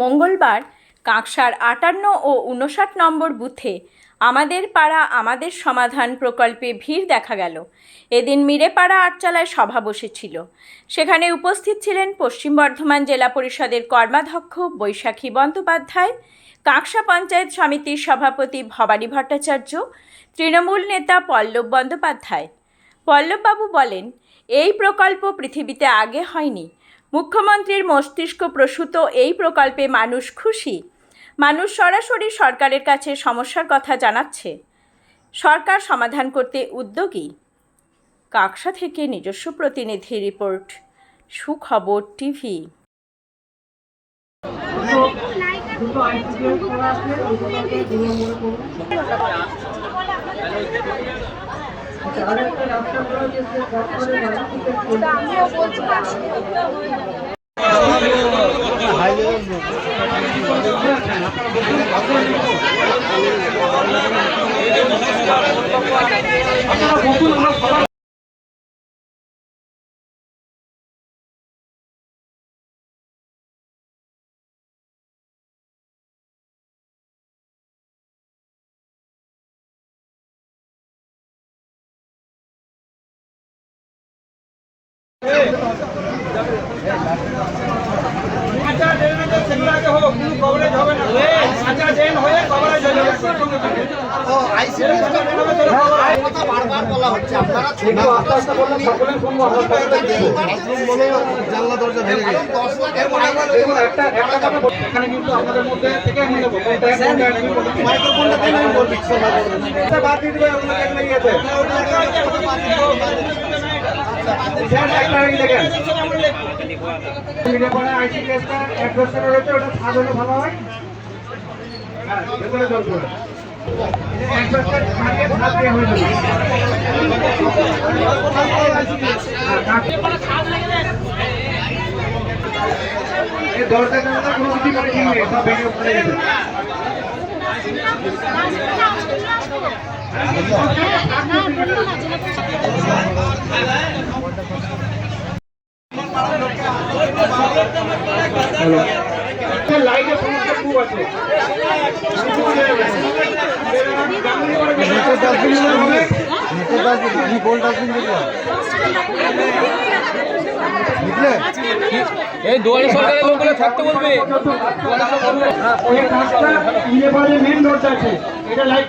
মঙ্গলবার কাঁকসার আটান্ন ও উনষাট নম্বর বুথে আমাদের পাড়া, আমাদের সমাধান প্রকল্পে ভিড় দেখা গেল। এদিন মিরেপাড়া আটচালায় সভা বসেছিল। সেখানে উপস্থিত ছিলেন পশ্চিম বর্ধমান জেলা পরিষদের কর্মাধ্যক্ষ বৈশাখী বন্দ্যোপাধ্যায়, কাঁকসা পঞ্চায়েত সমিতির সভাপতি ভবানী ভট্টাচার্য, তৃণমূল নেতা পল্লব বন্দ্যোপাধ্যায়। পল্লববাবু বলেন, এই প্রকল্প পৃথিবীতে আগে হয়নি। মুখ্যমন্ত্রীর মস্তিষ্ক প্রসূত এই প্রকল্পে মানুষ খুশি। মানুষ সরাসরি সরকারের কাছে সমস্যার কথা জানাচ্ছে। সরকার সমাধান করতে উদ্যোগী। কাকসা থেকে নিজস্ব প্রতিনিধি রিপোর্ট, সুখবর টিভি। দুটো আপনারা জানলা দরজা ভেঙে এখানে কিন্তু আপনাদের মধ্যে থেকে আমি নেব। মাইক্রোফোনটা কেন আমি বলছি বাদ দিয়ে দিবে আপনাকে এক দরজা জানালা কোনো কিছু করে ঠিক নেই সব ভেঙে পড়ে গেছে হ্যালো লাইটের সমস্যা খুব আছে এই দুয়ারে সরকারের লোকগুলো থাকতে বলবে। মেন রোডটা আছে এটা লাইট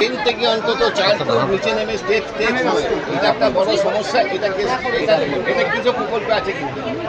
তিন থেকে অন্তত চার নিচে নেমে স্টেজ হয় এটা একটা বড় সমস্যা, এটা এটা কিছু প্রকল্প আছে কিন্তু হয়ে।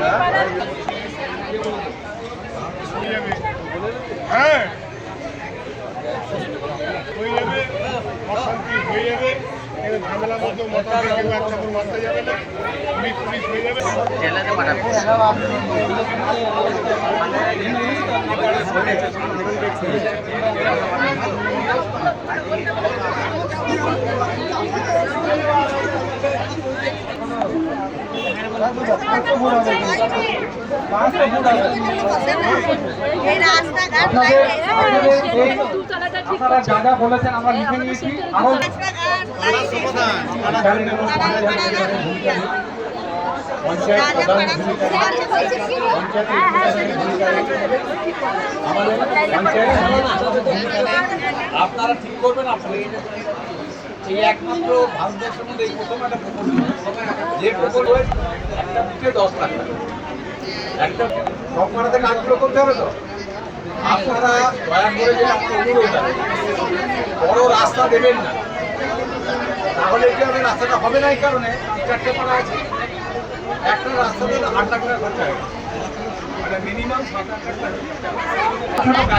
আপনারা যা যা বলেছেন আমরা লিখে নিয়েছি। আরও আপনারা ঠিক করবেন আপনারা। এই একমাত্র মধ্যে এই প্রথম একটা প্রকল্প যে প্রকল্প একটা বুথে দশ লাখ একটা সব পাড়াতে কাজগুলো করতে হবে তো? আপনারা দয়া করে যে আমার অনুরোধ আছে বড় রাস্তা দেবেন না। তাহলে কি হবে? রাস্তাটা হবে না এই কারণে? চারটে পাড়া আছে। একটা রাস্তাতে আট লাখ টাকা খরচা হবে। মানে মিনিমাম সাত আট লাখ টাকা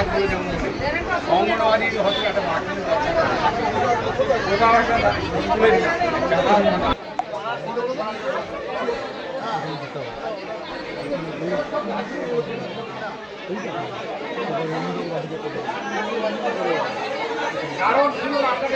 শুনুন আপনাকে